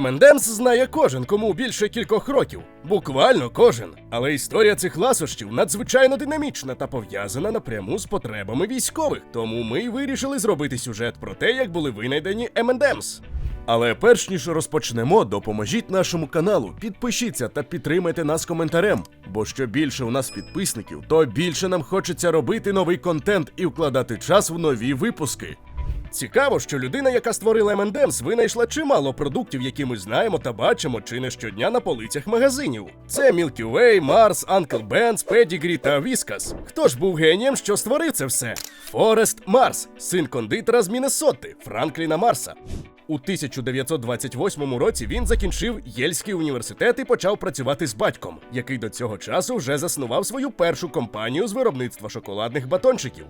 M&M's знає кожен, кому більше кількох років. Буквально кожен. Але історія цих ласощів надзвичайно динамічна та пов'язана напряму з потребами військових. Тому ми й вирішили зробити сюжет про те, як були винайдені M&M's. Але перш ніж розпочнемо, допоможіть нашому каналу, підпишіться та підтримайте нас коментарем. Бо що більше у нас підписників, то більше нам хочеться робити новий контент і вкладати час в нові випуски. Цікаво, що людина, яка створила M&M's, винайшла чимало продуктів, які ми знаємо та бачимо чи не щодня на полицях магазинів. Це Milky Way, Mars, Uncle Ben's, Pedigree та Whiskas. Хто ж був генієм, що створив це все? Форест Марс, син кондитера з Міннесоти, Франкліна Марса. У 1928 році він закінчив Єльський університет і почав працювати з батьком, який до цього часу вже заснував свою першу компанію з виробництва шоколадних батончиків.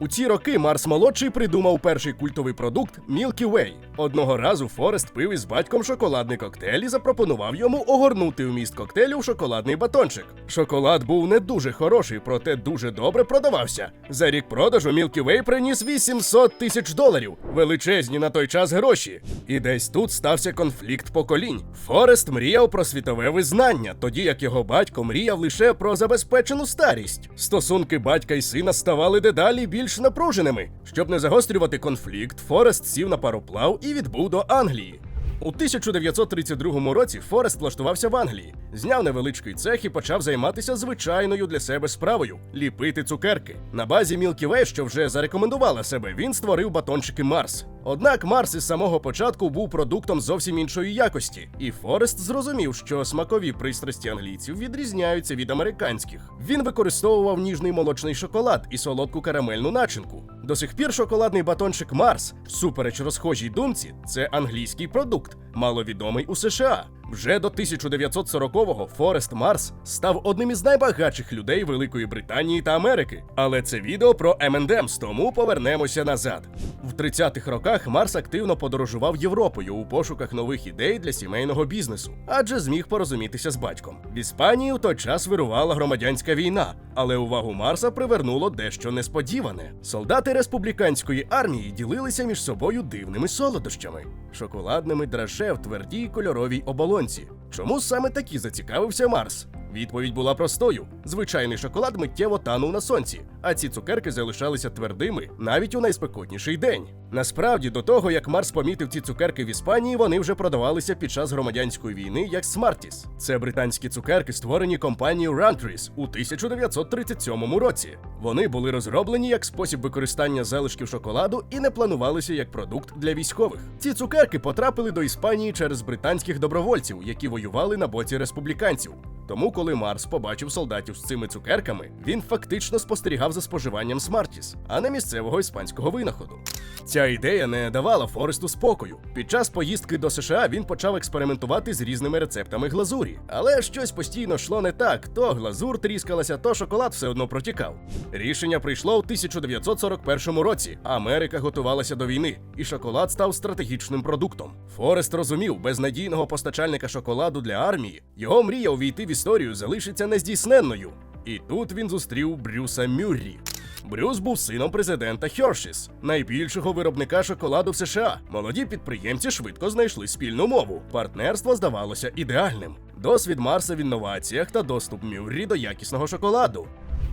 У ці роки Марс молодший придумав перший культовий продукт Milky Way. Одного разу Форест пив із батьком шоколадний коктейль і запропонував йому огорнути вміст коктейлю в шоколадний батончик. Шоколад був не дуже хороший, проте дуже добре продавався. За рік продажу Milky Way приніс 800 тисяч доларів, величезні на той час гроші. І десь тут стався конфлікт поколінь. Форест мріяв про світове визнання, тоді як його батько мріяв лише про забезпечену старість. Стосунки батька і сина ставали дедалі більш напруженими. Щоб не загострювати конфлікт, Форест сів на пароплав і відбув до Англії. У 1932 році Форест влаштувався в Англії, зняв невеличкий цех і почав займатися звичайною для себе справою ліпити цукерки. На базі Way, що вже зарекомендувала себе, він створив батончики Марс. Однак Марс із самого початку був продуктом зовсім іншої якості, і Форест зрозумів, що смакові пристрасті англійців відрізняються від американських. Він використовував ніжний молочний шоколад і солодку карамельну начинку. До сих пір шоколадний батончик Марс, всупереч розхожій думці, це англійський продукт, маловідомий у США. Вже до 1940-го Форест Марс став одним із найбагатших людей Великої Британії та Америки. Але це відео про M&M's, тому повернемося назад. В 30-х роках Марс активно подорожував Європою у пошуках нових ідей для сімейного бізнесу, адже зміг порозумітися з батьком. В Іспанії у той час вирувала громадянська війна, але увагу Марса привернуло дещо несподіване. Солдати республіканської армії ділилися між собою дивними солодощами, шоколадними драже в твердій кольоровій оболонці. Чому саме такі зацікавився Марс? Відповідь була простою: звичайний шоколад миттєво танув на сонці, а ці цукерки залишалися твердими навіть у найспекотніший день. Насправді, до того як Марс помітив ці цукерки в Іспанії, вони вже продавалися під час громадянської війни як Smarties. Це британські цукерки, створені компанією Rantries у 1937 році. Вони були розроблені як спосіб використання залишків шоколаду і не планувалися як продукт для військових. Ці цукерки потрапили до Іспанії через британських добровольців, які воювали на боці республіканців. Тому, коли Марс побачив солдатів з цими цукерками, він фактично спостерігав за споживанням Смартіс, а не місцевого іспанського винаходу. Ця ідея не давала Форесту спокою. Під час поїздки до США він почав експериментувати з різними рецептами глазурі, але щось постійно йшло не так: то глазур тріскалася, то шоколад все одно протікав. Рішення прийшло у 1941 році. Америка готувалася до війни, і шоколад став стратегічним продуктом. Форест розумів, без надійного постачальника шоколаду для армії його мрія увійти в історію залишиться нездійсненною. І тут він зустрів Брюса Мюррі. Брюс був сином президента Хершіс, найбільшого виробника шоколаду в США. Молоді підприємці швидко знайшли спільну мову. Партнерство здавалося ідеальним. Досвід Марса в інноваціях та доступ Мюррі до якісного шоколаду.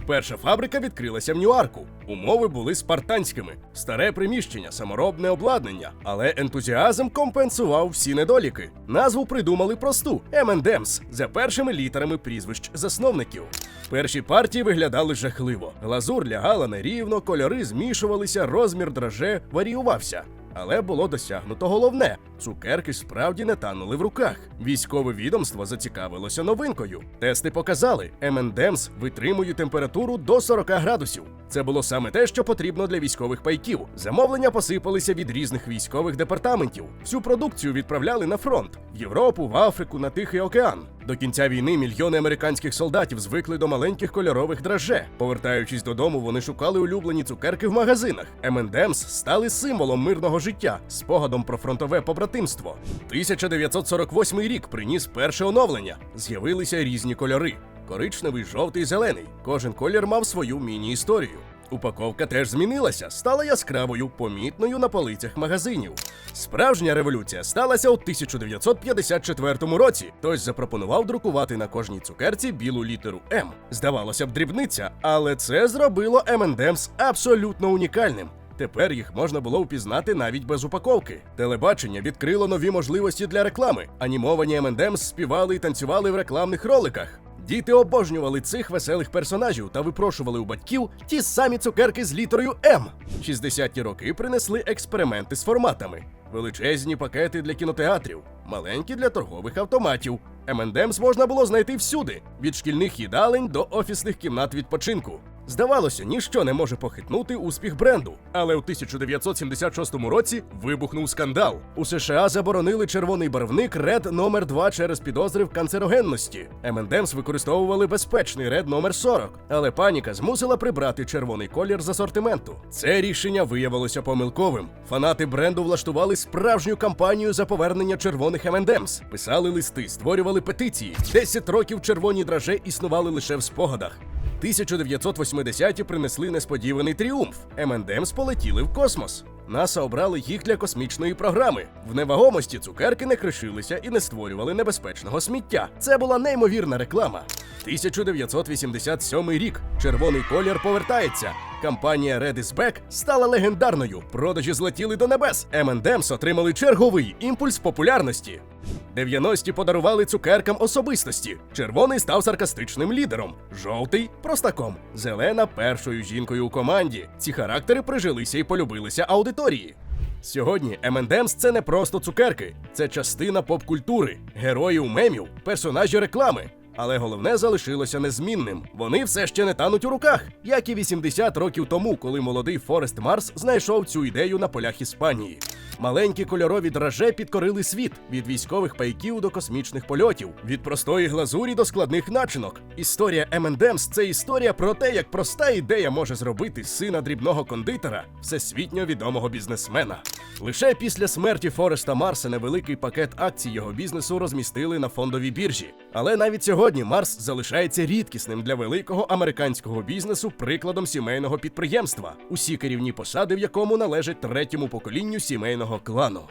Перша фабрика відкрилася в Ньюарку. Умови були спартанськими: старе приміщення, саморобне обладнання, але ентузіазм компенсував всі недоліки. Назву придумали просту M&M's за першими літерами прізвищ засновників. Перші партії виглядали жахливо. Глазур лягала нерівно, кольори змішувалися, розмір драже варіювався. Але було досягнуто головне: цукерки справді не танули в руках. Військове відомство зацікавилося новинкою. Тести показали, M&M's витримують температуру до 40 градусів. Це було саме те, що потрібно для військових пайків. Замовлення посипалися від різних військових департаментів. Всю продукцію відправляли на фронт в Європу, в Африку, на Тихий океан. До кінця війни мільйони американських солдатів звикли до маленьких кольорових драже. Повертаючись додому, вони шукали улюблені цукерки в магазинах. M&M's стали символом мирного життя, спогадом про фронтове побратимство. 1948 рік приніс перше оновлення. З'явилися різні кольори. Коричневий, жовтий, зелений. Кожен колір мав свою міні-історію. Упаковка теж змінилася, стала яскравою, помітною на полицях магазинів. Справжня революція сталася у 1954 році. Хтось запропонував друкувати на кожній цукерці білу літеру М. Здавалося б, дрібниця, але це зробило M&M's абсолютно унікальним. Тепер їх можна було впізнати навіть без упаковки. Телебачення відкрило нові можливості для реклами. Анімовані M&M's співали і танцювали в рекламних роликах. Діти обожнювали цих веселих персонажів та випрошували у батьків ті самі цукерки з літерою М. 60-ті роки принесли експерименти з форматами: величезні пакети для кінотеатрів, маленькі для торгових автоматів. МНДМС можна було знайти всюди, від шкільних їдалень до офісних кімнат відпочинку. Здавалося, ніщо не може похитнути успіх бренду. Але у 1976 році вибухнув скандал. У США заборонили червоний барвник Red номер 2 через підозри в канцерогенності. M&M's використовували безпечний Red номер 40, але паніка змусила прибрати червоний колір з асортименту. Це рішення виявилося помилковим. Фанати бренду влаштували справжню кампанію за повернення червоних M&M's. Писали листи, створювали петиції. 10 років червоні драже існували лише в спогадах. 1980-ті принесли несподіваний тріумф. M&M's полетіли в космос. НАСА обрали їх для космічної програми. В невагомості цукерки не кришилися і не створювали небезпечного сміття. Це була неймовірна реклама. 1987 рік. Червоний колір повертається. Кампанія Red is Back стала легендарною. Продажі злетіли до небес. M&M's отримали черговий імпульс популярності. 90-ті подарували цукеркам особистості. Червоний став саркастичним лідером, жовтий простаком, зелена першою жінкою у команді. Ці характери прижилися і полюбилися аудиторії. Сьогодні M&M's – це не просто цукерки, це частина поп-культури, героїв мемів, персонажі реклами. Але головне залишилося незмінним. Вони все ще не тануть у руках, як і 80 років тому, коли молодий Форест Марс знайшов цю ідею на полях Іспанії. Маленькі кольорові драже підкорили світ від військових пайків до космічних польотів, від простої глазурі до складних начинок. Історія M&M's – це історія про те, як проста ідея може зробити сина дрібного кондитера всесвітньо відомого бізнесмена. Лише після смерті Фореста Марса невеликий пакет акцій його бізнесу розмістили на фондовій біржі. Але навіть сьогодні Марс залишається рідкісним для великого американського бізнесу прикладом сімейного підприємства, усі керівні посади в якому належать третьому поколінню сімейного клану.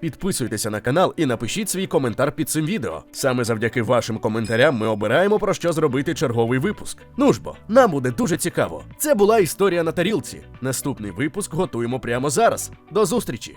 Підписуйтеся на канал і напишіть свій коментар під цим відео. Саме завдяки вашим коментарям ми обираємо про що зробити черговий випуск. Ну ж бо, нам буде дуже цікаво. Це була історія на тарілці. Наступний випуск готуємо прямо зараз. До зустрічі!